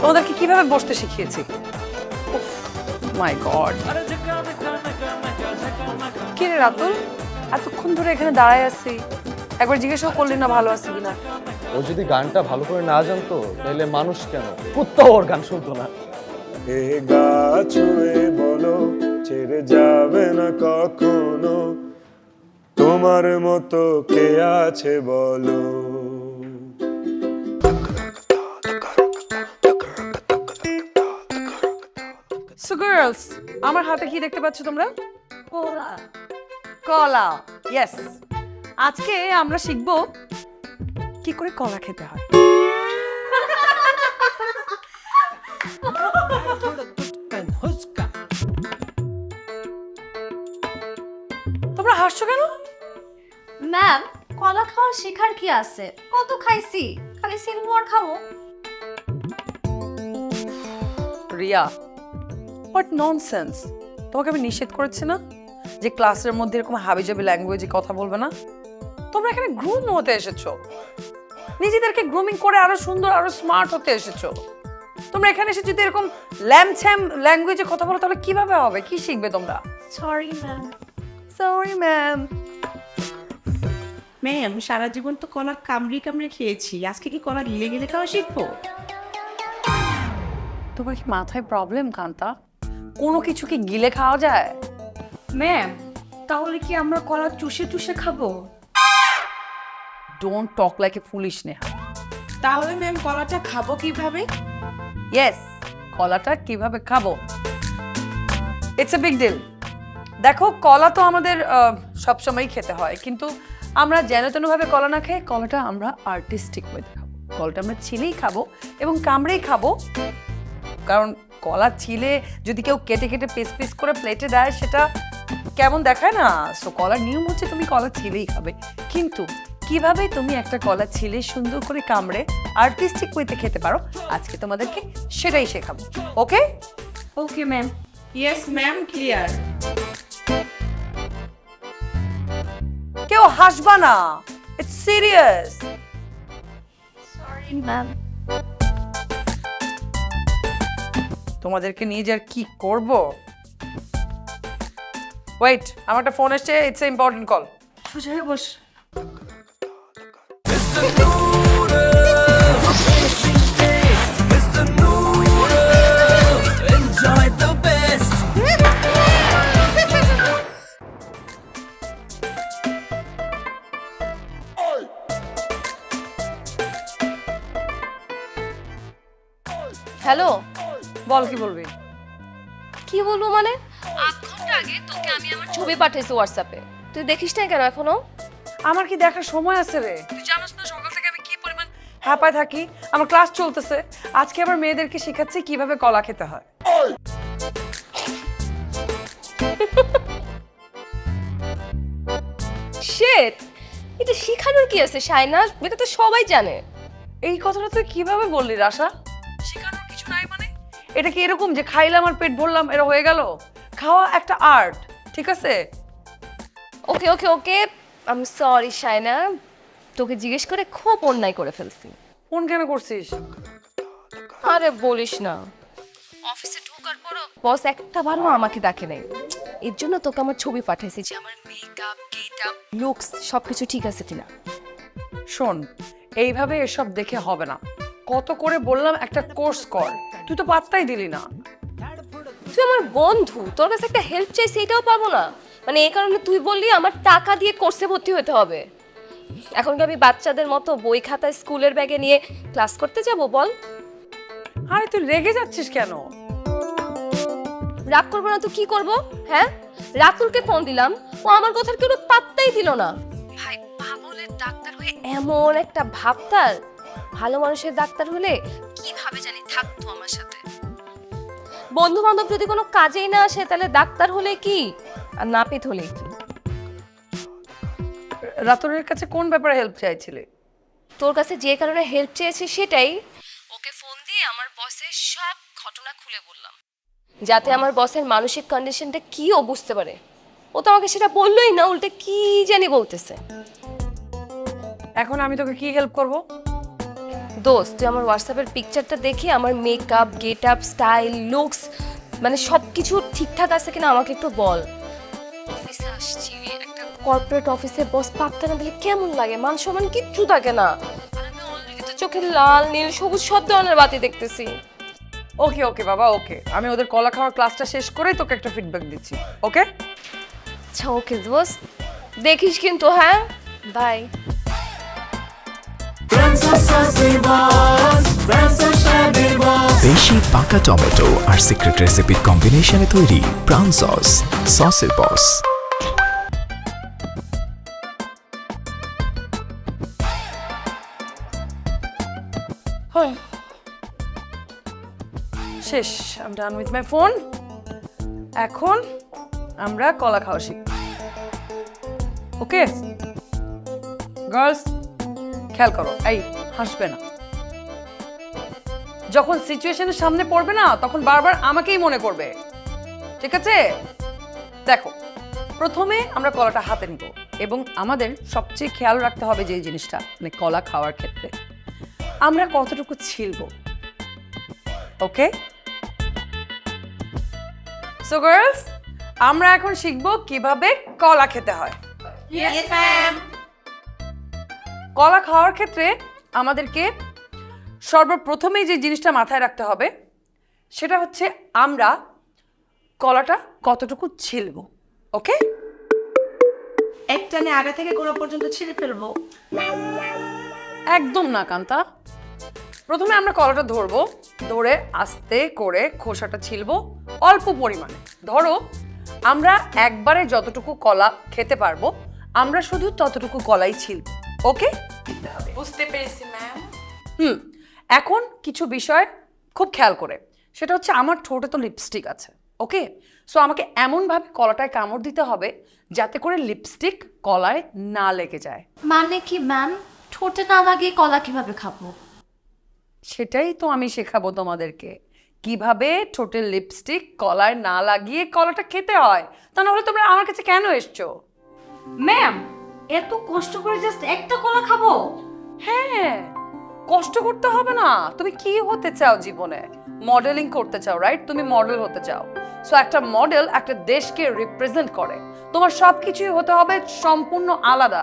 তোমাদেরকে কীভাবে বসতে শিখিয়েছি? মাই গড কি রে রাতুল এতক্ষণ ধরে এখানে দাঁড়ায় আছি। একবার জিজ্ঞেসও করলি না ভালো আছি কিনা। ও যদি গানটা ভালো করে না জানতো তাহলে মানুষ কেন? কুত্তা ওর গান শুনতো না। এ গা ছুঁয়ে বলো ছেড়ে যাবে না কখনো। তোমার মতো কে আছে বলো? সো গার্লস আমার হাতে কি দেখতে পাচ্ছ তোমরা? কলা। কলা ইয়েস আজকে আমরা শিখব কি করে কলা খেতে হয়। ম্যাম কলা খাওয়া শেখার কি আছে? কত খাইছি? খালি সিলমোয়ার খাব। রিয়া হোয়াট ননসেন্স তোমাকে আমি নিষেধ করেছি না? যে ক্লাসের মধ্যে এরকম হাবিজাবি ল্যাঙ্গুয়েজে কথা বলবে না? তোমরা এখানে গ্রুম হতে এসেছ। নিজেদেরকে গ্রুমিং করে আরও সুন্দর আরও স্মার্ট হতে এসেছ। তোমরা এখানে এসে যদি এরকম ল্যামছ্যাম ল্যাঙ্গুয়েজে কথা বলো তাহলে কীভাবে হবে? কি শিখবে তোমরা? Sorry ma'am sorry ma'am ma'am সারা জীবন তো কলা কামড়ে কামড়ে খেয়েছি। আজকে কি কলা গিলে গিলে খাওয়া শিখব? তোমার কি মাথায় প্রবলেম কান্তা? কোনো কিছু কি গিলে খাওয়া যায়? ম্যাম তাহলে কি আমরা কলা চুষে চুষে খাব? Don't talk like a foolish Neha. তাহলে ম্যাম কলাটা খাব কীভাবে? ইয়েস কলাটা কীভাবে খাব? ইটস এ বিগ ডিল দেখো কলা তো আমাদের সব সময়ই খেতে হয় কিন্তু আমরা যেন তেনভাবে কলা না খেয়ে কলাটা আমরা আর্টিস্টিক ওয়েতে খাব। কলাটা আমরা ছিলেই খাব এবং কামড়েই খাব। কারণ কলা ছিলে যদি কেউ কেটে কেটে পিস পিস করে প্লেটে দেয়, সেটা কেমন দেখায় না? সো কলার নিয়ম হচ্ছে তুমি কলা ছিলেই খাবে। কিন্তু কীভাবে তুমি একটা কলা ছিলে সুন্দর করে কামড়ে আর্টিস্টিক ওয়েতে খেতে পারো, আজকে তোমাদেরকে সেটাই শেখাবো। Okay okay ma'am yes ma'am clear কেউ হাসবা না। ইটস সিরিয়াস সরি ম্যাম তোমাদেরকে নিয়ে যে আর কি করব? ওয়েট আমার একটা ফোন এসছে ইটস এ ইম্পর্টেন্ট কল সোজা হয়ে বস। হ্যালো? বল কি বলবি? কি বলব মানে? আধ ঘণ্টা আগে তোকে আমি আমার ছবি পাঠিয়েছি হোয়াটসঅ্যাপে তুই দেখিস না কেন এখনও? আমার কি দেখার সময় আছে রে? তুই জানিস না সকাল থেকে আমি কি পরিমাণ হ্যাপায় থাকি আমার ক্লাস চলতেছে। আজকে আবার মেয়েদেরকে শেখাচ্ছি কীভাবে কলা খেতে হয়। শেট এটা শিখানোর কি আছে শাইনা এটা তো সবাই জানে। এই কথাটা তুই কীভাবে বললি রাশা? এটা কি এরকম যে খাইলাম আর পেট ভরলাম এটা হয়ে গেল? খাওয়া একটা আর্ট ঠিক আছে? Okay okay okay I sorry Shaina তোকে জিজ্ঞেস করে খুব অন্যায় করে ফেলছি। ফোন কেন করছিস? আরে বলিস না। অফিসে ঢোকার পরও বস একটা বারও আমাকে ডাকে নাই। এর জন্য তোকে আমার ছবি পাঠাইছি যে আমার মেকআপ গেটআপ লুকস সবকিছু ঠিক আছে কিনা। শোন এইভাবে এসব দেখে হবে না। কত করে বললাম একটা কোর্স কর। তুই তো পাত্তাই দিলি না। তুই আমার বন্ধু তোর কাছে একটা হেল্প চাই সেটাও পাবো না। মানে এই কারণে তুই বললি আমার টাকা দিয়ে কোর্সে ভর্তি হতে হবে। এখন কি আমি বাচ্চাদের মতো বই খাতা স্কুলের ব্যাগে নিয়ে ক্লাস করতে যাব বল? আরে তুই রেগে যাচ্ছিস কেন? রাগ করব না তো কি করব হ্যাঁ? রাতুলকে ফোন দিলাম ও আমার কথার কোনো পাত্তাই দিল না। ভাই পাগলের ডাক্তার হয়ে এমন একটা ভাবতার ভালো মানুষের ডাক্তার হলে কীভাবে জানি থাকতো আমার সাথে। বন্ধু বান্ধব যদি কোনো কাজেই না আসে তাহলে ডাক্তার হলে কি? আর নাপিত হলে কি? রাতুরের কাছে কোন ব্যাপারে হেল্প চাইছিলে? তোর কাছে যে কারণে হেল্প চেয়েছি সেটাই। ওকে ফোন দিয়ে আমার বসের সব ঘটনা খুলে বললাম। যাতে আমার বসের মানসিক কন্ডিশনটা কি ও বুঝতে পারে। ও তো আমাকে সেটা বললোই না উল্টে কি জানি বলতেছে। এখন আমি তোকে কি হেল্প করব? দোস্ত তুই আমার হোয়াটসঅ্যাপের পিকচারটা দেখে আমার makeup get up style looks মানে সব কিছু ঠিকঠাক আছে কিনা আমাকে একটু বল। অফিসে আসছি একটা কর্পোরেট অফিসে বস পাত্তা না দিলে কেমন লাগে? মান সম্মান কিচ্ছু থাকে না। চোখে লাল নীল সবুজ সব ধরনের বাতি দেখতেছি। ওকে ওকে বাবা ওকে আমি ওদের কলা খাওয়ার ক্লাসটা শেষ করেই তোকে একটা ফিডব্যাক দিচ্ছি ওকে আচ্ছা ওকে দোস্ত। দেখিস কিন্তু হ্যাঁ? বাই দেশি পাকা টমেটো আর সিক্রেট রেসিপির কম্বিনেশনে তৈরি প্রাউন সস সসের বস শেষ আম ডান উইথ মাই ফোন এখন আমরা কলা খাওয়া শিখব ওকে গার্লস খেয়াল করো, এই হাসবে না। যখন সিচুয়েশনের সামনে পড়বে না, তখন বারবার আমাকেই মনে করবে। ঠিক আছে? দেখো, প্রথমে আমরা কলাটা হাতে নিব এবং আমাদের সবচেয়ে খেয়াল রাখতে হবে যে জিনিসটা মানে কলা খাওয়ার ক্ষেত্রে। আমরা কতটুকু ছিলব? ওকে? সো গার্লস আমরা এখন শিখব কীভাবে কলা খেতে হয়। কলা খাওয়ার ক্ষেত্রে আমাদেরকে সর্বপ্রথমেই যে জিনিসটা মাথায় রাখতে হবে সেটা হচ্ছে আমরা কলাটা কতটুকু ছিলব ওকে? একটানে আগে থেকে গোড়া পর্যন্ত ছিঁড়ে ফেলব। একদম না কান্তা। প্রথমে আমরা কলাটা ধরবো ধরে আস্তে করে খোসাটা ছিলবো অল্প পরিমাণে। ধরো আমরা একবারে যতটুকু কলা খেতে পারব আমরা শুধু ততটুকু কলাই ছিলব। ওকে? বুঝতে পেরেছি ম্যাম হুম এখন কিছু বিষয় খুব খেয়াল করে। সেটা হচ্ছে আমার ঠোঁটে তো লিপস্টিক আছে ওকে? সো আমাকে এমনভাবে কলাটায় কামড় দিতে হবে যাতে করে লিপস্টিক কলায় না লেগে যায়। মানে কি ম্যাম ঠোঁটে না লাগিয়ে কলা কীভাবে খাব? সেটাই তো আমি শেখাবো তোমাদেরকে। কীভাবে ঠোঁটের লিপস্টিক কলায় না লাগিয়ে কলাটা খেতে হয়? তা নাহলে তোমরা আমার কাছে কেন এসছো? ম্যাম এত কষ্ট করে জাস্ট একটা কলা খাব? হ্যাঁ কষ্ট করতে হবে না। তুমি কি হতে চাও জীবনে? মডেলিং করতে চাও রাইট তুমি মডেল হতে চাও। সো একটা মডেল একটা দেশকে রিপ্রেজেন্ট করে। তোমার সব কিছুই হতে হবে সম্পূর্ণ আলাদা।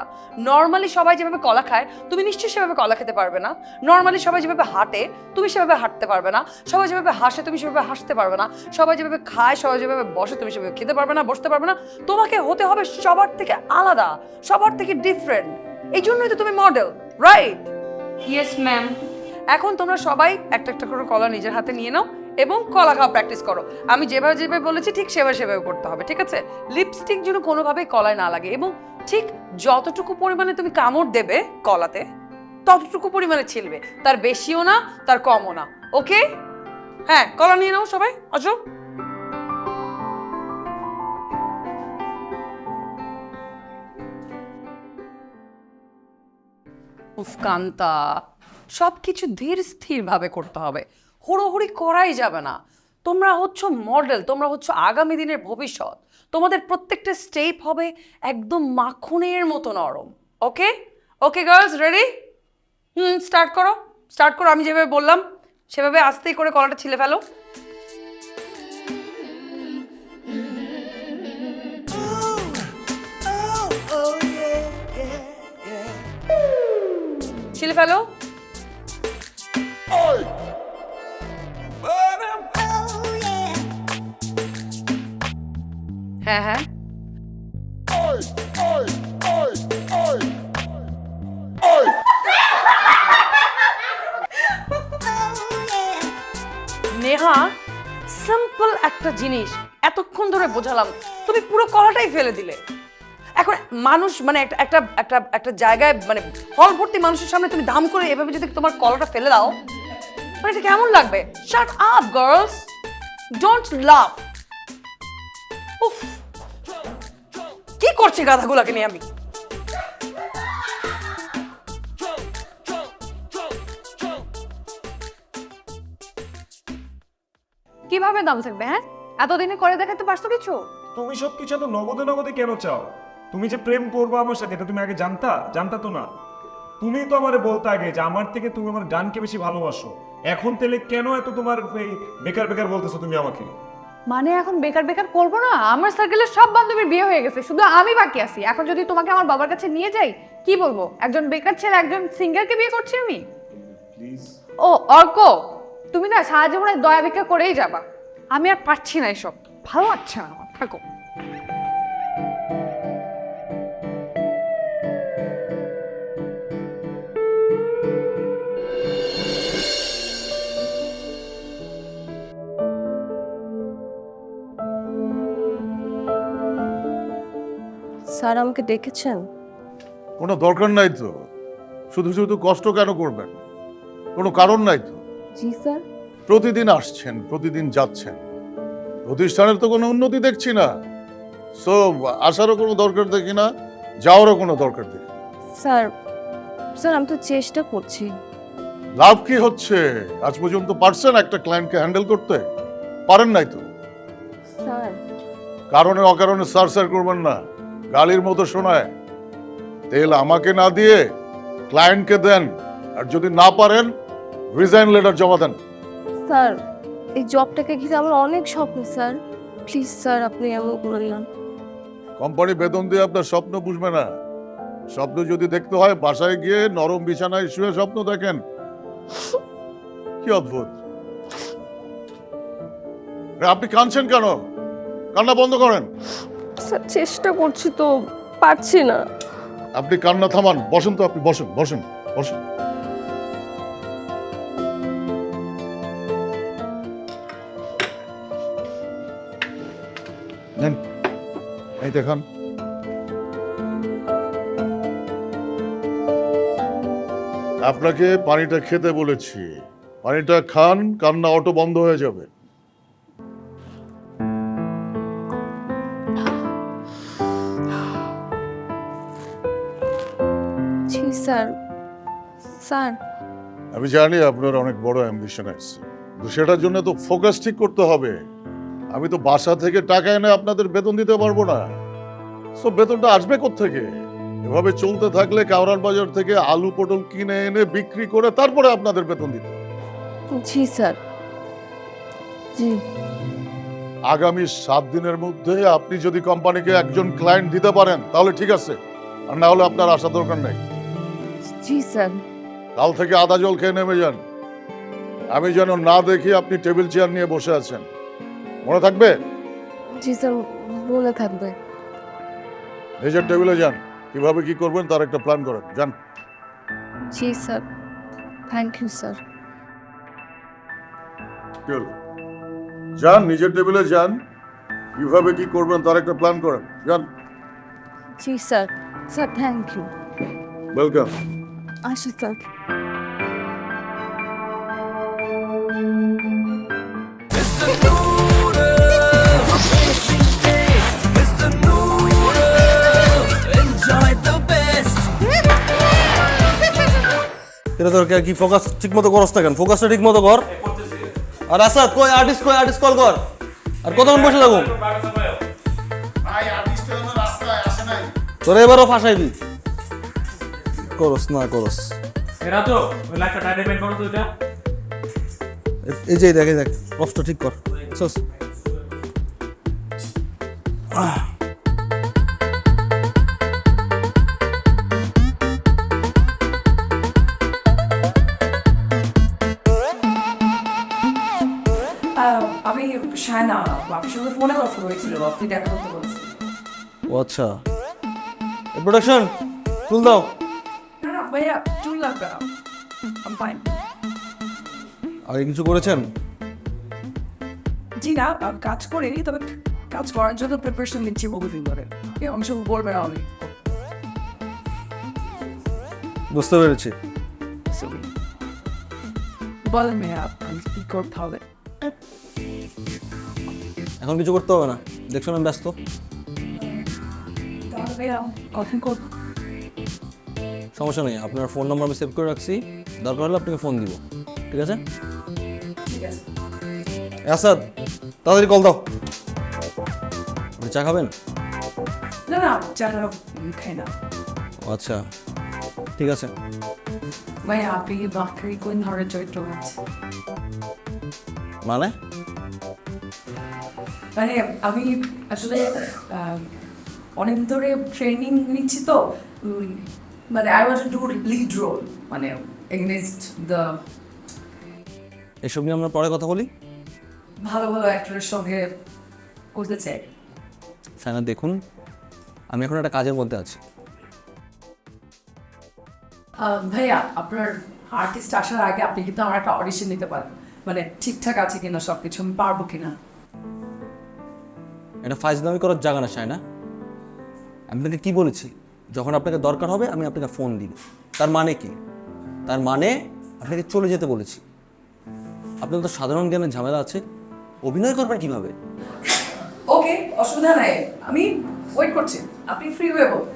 নর্মালি সবাই যেভাবে কলা খায় তুমি নিশ্চয়ই সেভাবে কলা খেতে পারবে না। নর্মালি সবাই যেভাবে হাঁটে তুমি সেভাবে হাঁটতে পারবে না। সবাই যেভাবে হাসে তুমি সেভাবে হাসতে পারবে না। সবাই যেভাবে খায় সবাই যেভাবে বসে তুমি সেভাবে খেতে পারবে না বসতে পারবে না। তোমাকে হতে হবে সবার থেকে আলাদা সবার থেকে ডিফারেন্ট এই জন্যই তো তুমি মডেল রাইট ইয়েস ম্যাম এখন তোমরা সবাই একটা একটা করে কলা নিজের হাতে নিয়ে নাও এবং কলা খাওয়া প্র্যাকটিস করো। আমি যেভাবে যেভাবে বলেছি ঠিক সেভাবে সেভাবে করতে হবে, ঠিক আছে? লিপস্টিক যেন কোনোভাবেই কলায় না লাগে এবং ঠিক যতটুকু পরিমাণে তুমি কামড় দেবে কলাতে, ততটুকু পরিমাণে ছিলবে। তার বেশিও না, তার কমও না ওকে হ্যাঁ কলা নিয়ে নাও সবাই, আসো। উফ কান্তা সব কিছু ধীর স্থির ভাবে করতে হবে। হুড়োহুড়ি করাই যাবে না। তোমরা হচ্ছ মডেল তোমরা হচ্ছ আগামী দিনের ভবিষ্যৎ। তোমাদের প্রত্যেকটা স্টেপ হবে একদম মাখনের মতো নরম। Okay okay girls ready hmm start করো। স্টার্ট করো, আমি যেভাবে বললাম, সেভাবে আস্তেই করে কলাটা ছিলে ফেলো। ছিলে ফেলো। হ্যাঁ হ্যাঁ। নেহা সিম্পল একটা জিনিস এতক্ষণ ধরে বোঝালাম। তুমি পুরো কলাটাই ফেলে দিলে। এখন মানুষ মানে একটা একটা একটা একটা জায়গায় মানে হল ভর্তি মানুষের সামনে তুমি দাম করে এভাবে যদি তোমার কলাটা ফেলে দাও মানে এটা কেমন লাগবে? Shut up girls don't love কি করছি গাধাগুলাকে নিয়ে আমি? কীভাবে দাম থাকবে হ্যাঁ? এতদিনে করে দেখাতে পারছ কিছু? তুমি সব কিছু এত নগদে নগদে কেন চাও? তুমি যে প্রেম করব আমার সাথে, এটা তুমি আগে জানতা? জানতা তো না? তুমি তো আমারে বলতে আগে যে আমার থেকে তুমি আমার গানকে বেশি ভালোবাসো। এখন তেলে কেন এত তোমার এই বেকার বেকার বলতেছো তুমি আমাকে? মানে এখন বেকার বেকার করব না আমার সার্কেলের সব বান্ধবীর বিয়ে হয়ে গেছে শুধু আমি বাকি আছি। এখন যদি তোমাকে আমার বাবার কাছে নিয়ে যাই কি বলব? একজন বেকার ছেলে একজন সিঙ্গারকে বিয়ে করছি আমি? ও অর্ক তুমি না সারা জীবনে দয়া ভিক্ষা করেই যাবা। আমি আর পারছি না এসব। ভালো লাগছে না আমার থাকো। স্যার আমাকে ডেকেছেন? কোনো দরকার নাই তো। শুধু শুধু কষ্ট কেন করবেন? কোনো কারণ নাই তো? জি স্যার। প্রতিদিন আসছেন প্রতিদিন যাচ্ছেন। প্রতিষ্ঠানের তো কোনো উন্নতি দেখছি না। সো আসারও কোনো দরকার দেখি না যাওয়ারও কোনো দরকার দেখি স্যার স্যার আমি তো চেষ্টা করছি। লাভ কি হচ্ছে? আজ পর্যন্ত পারছেন একটা ক্লায়েন্টকে হ্যান্ডেল করতে? পারেন নাই তো? স্যার। কারণে অকারণে সার সার করবেন না। গালির মতো শোনায়। তেল আমাকে না দিয়ে ক্লায়েন্টকে দেন আর যদি না পারেন রিজাইন লেটার জমা দেন। স্যার এই জবটাকে ঘিরে আমার অনেক স্বপ্ন স্যার। প্লিজ স্যার আপনি এমন করলেন কোম্পানি বেতন দিয়ে আপনার স্বপ্ন বুঝবে না। স্বপ্ন যদি দেখতে হয় বাসায় গিয়ে নরম বিছানায় শুয়ে স্বপ্ন দেখেন। কি অদ্ভুত। আপনি কাঁদছেন কেন? কান্না বন্ধ করেন। চেষ্টা করছি তো, পারছি না। আপনি কান্না থামান, বসেন তো আপনি, বসেন বসেন বসেন। নেন, এই দেখান। আপনাকে পানিটা খেতে বলেছি। পানিটা খান, কান্না অটো বন্ধ হয়ে যাবে। স্যার। স্যার। আমি জানি আপনার অনেক বড় অ্যাম্বিশন আছে। তো সেটার জন্য তো ফোকাস ঠিক করতে হবে। আমি তো বাসা থেকে টাকা এনে আপনাদের বেতন দিতে পারব না। সব বেতনটা আসবে থেকে এভাবে চলতে থাকলে কাউরান বাজার থেকে আলু পটল কিনে এনে বিক্রি করে তারপরে আপনাদের বেতন দিতে। জি স্যার। জি। আগামী সাত দিনের মধ্যে আপনি যদি কোম্পানিকে একজন ক্লায়েন্ট দিতে পারেন তাহলে ঠিক আছে। আর না হলে আপনার আসা দরকার নেই। জি স্যার। কাল থেকে আদা জল খেয়ে নেমে যান। আমি যেন না দেখি আপনি টেবিল চেয়ার নিয়ে বসে আছেন। মনে থাকবে? জি স্যার মনে থাকবে। নিজের টেবিলে যান। কীভাবে কি করবেন তার একটা প্ল্যান করেন। যান। জি স্যার। Thank you sir. যান নিজের টেবিলে যান। কীভাবে কি করবেন তার একটা প্ল্যান করেন। যান। জি sir. Sir thank you. Welcome আসি স্যার এটা তোর কি ফোকাস ঠিক মতো করস না কেন ফোকাসটা ঠিক মতো কর আর আসাদ কই আর্টিস্ট কই আর্টিস্ট কল কর আর কতক্ষণ বসে থাকুন তোরা এবারও ফাঁসাইবি করস না করস। এরা তো ওই টাইটে করো তো এটা। এই যে দেখে দেখ রফটা ঠিক কর। সস আমি শায়না বাপির সঙ্গে ফোনে কথা হয়েছিল আপনি দেখা করতে বলছেন ও আচ্ছা। প্রোডাকশন তুল দাও। ভাইয়া চুল লাগবে না ফাইন আগে কিছু করেছেন? জি না কাজ করিনি তবে কাজ করার জন্য প্রিপারেশন নিচ্ছি বহুদিন ধরে এই অংশ বলবে না আমি। বুঝতে পেরেছি. বলেন ভাইয়া আমি কি করতে হবে? এখন কিছু করতে হবে না। দেখছ আমি ব্যস্ত। তাহলে কখন করব? সমস্যা নেই। আপনার ফোন নাম্বার আমি সেভ করে রাখছি। দরকার হলে আপনাকে ফোন দিব। ঠিক আছে? আসাদ তাড়াতাড়ি কল দাও। আমি চা খাবেন? না না চাটা খাই না। আচ্ছা। ঠিক আছে। ভাই আপনি কি বাকরি কোন ধরনের চরিত্র আছে মানে? মানে আমি আসলে অনেক ধরে ট্রেনিং নিচ্ছি তো। মানে I want to lead role মানে এগেনস্ট দ্য এসব নিয়ে আমরা পরে কথা বলি। ভালো ভালো অ্যাক্টরের সঙ্গে করতে চাই। সাইনা দেখুন আমি এখন একটা কাজের মধ্যে আছি। ভাইয়া আপনার আর্টিস্ট আসার আগে আপনি কিন্তু আমার একটা অডিশন নিতে পারেন। মানে ঠিকঠাক আছে কিনা সব কিছু আমি পারব কিনা? এটা ফাইজলামি করার জায়গা না সাইনা আমি আপনাকে কি বলেছি? যখন আপনাকে দরকার হবে আমি আপনাকে ফোন দিব। তার মানে কি? তার মানে আপনাকে চলে যেতে বলেছি। আপনার তো সাধারণ জ্ঞানের ঝামেলা আছে। অভিনয় করবেন কীভাবে? ওকে অসুবিধা নাই। আমি ওয়েট করছি। আপনি ফ্রি হয়ে বলুন।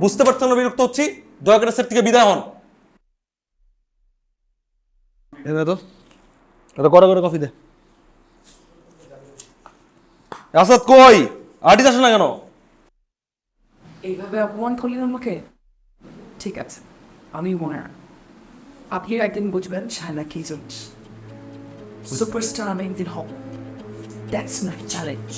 বুঝতে পারছেন না বিরক্ত হচ্ছি? দয়া করে সেট থেকে বিদায় হন। এনে তো। এটা কড়া করে কফি দে। আসাদ কই? আর্টিস্ট আসে না কেন? এইভাবে অপমান করলেন আমাকে? ঠিক আছে আমি ওনার আপনি একদিন বুঝবেন শায়না কি জিনিস সুপারস্টার আমি একদিন হব। দ্যাটস মাই চ্যালেঞ্জ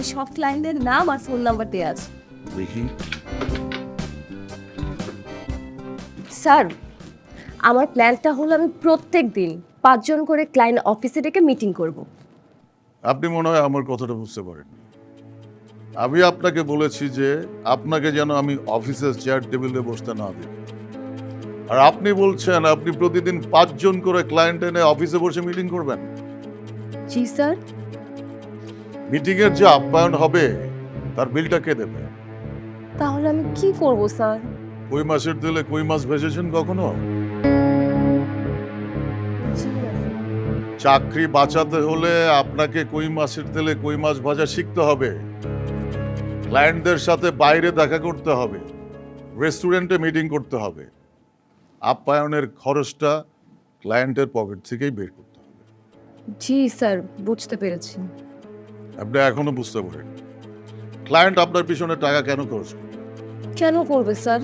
এখানে সব ক্লায়েন্টদের নাম আর ফোন নাম্বার দেওয়া আছে। দেখি। স্যার আমার প্ল্যানটা হলো আমি প্রত্যেক দিন পাঁচজন করে ক্লায়েন্ট অফিসে ডেকে মিটিং করব। আপনি মনে হয় আমার কথাটা বুঝতে পারেন আমি আপনাকে বলেছি যে আপনাকে যেন আমি অফিসের চেয়ার টেবিলে বসতে না দিই আর আপনি বলছেন আপনি প্রতিদিন পাঁচজন করে ক্লায়েন্ট এনে অফিসে বসে মিটিং করবেন? জি স্যার মিটিং এর যে আপ্যায়ন হবে তার বিলটা কে দেবে? তাহলে আমি কি করব স্যার? কই মাসের তেলে কই মাছ ভেজেছেন কখনো? চাকরি বাঁচাতে হলে আপনাকে কই মাছের তেলে কই মাছ ভাজা শিখতে হবে। ক্লায়েন্টদের সাথে বাইরে দেখা করতে হবে। রেস্টুরেন্টে মিটিং করতে হবে। আপ্যায়নের খরচটা ক্লায়েন্টের পকেট থেকেই বের করতে হবে। জি স্যার বুঝতে পেরেছি। আপনি এখনও বুঝতে পারেন। ক্লায়েন্ট আপনার পিছনে টাকা কেন খরচ করে? কেন করবে স্যার?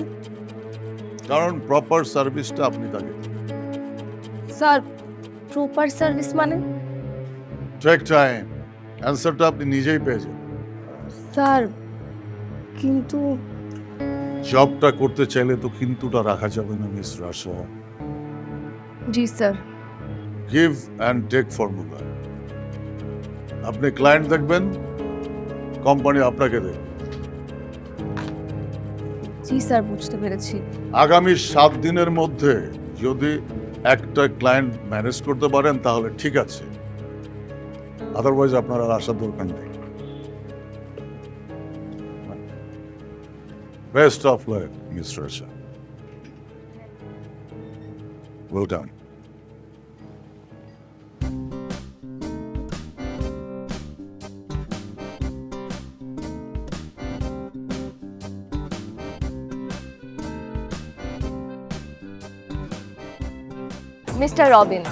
কারণ প্রপার সার্ভিসটা আপনি তাকে দেন। স্যার প্রপার সার্ভিস মানে? টেক টাইম অ্যান্সারটা আপনি নিজেই পেয়ে যাবেন। স্যার কিন্তু জবটা করতে চাইলে তো কিন্তুটা রাখা যাবে না miss Rasha G sir. Give and take formula আপনি ক্লায়েন্ট দেখবেন কোম্পানি আপনাকে দেবে। জি স্যার বুঝতে পেরেছি। আগামী সাত দিনের মধ্যে যদি একটা ক্লায়েন্ট ম্যানেজ করতে পারেন তাহলে ঠিক আছে। আদারওয়াইজ আপনার আর আসার দরকার নেই। Best of life mister Shah well mister Robin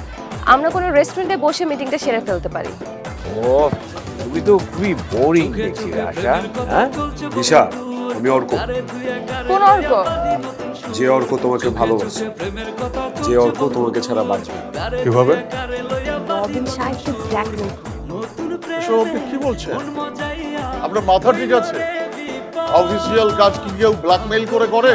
আমরা কোনো রেস্টুরেন্টে বসে মিটিংটা সেরে ফেলতে পারি। ও তুমি তো খুবই বোরিং দেখছি আশা হ্যাঁ? দিশা আমি অর্ক। কোন অর্ক? যে অর্ক তোমাকে ভালোবাসে যে অর্ক তোমাকে ছাড়া বাঁচবে কীভাবে? রবিন সাহেবকে ব্ল্যাকমেল এসব আপনি কি বলছেন আপনার মাথা ঠিক আছে। অফিসিয়াল কাজ কি কেউ ব্ল্যাকমেইল করে করে?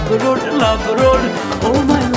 love the road, love the road. Oh my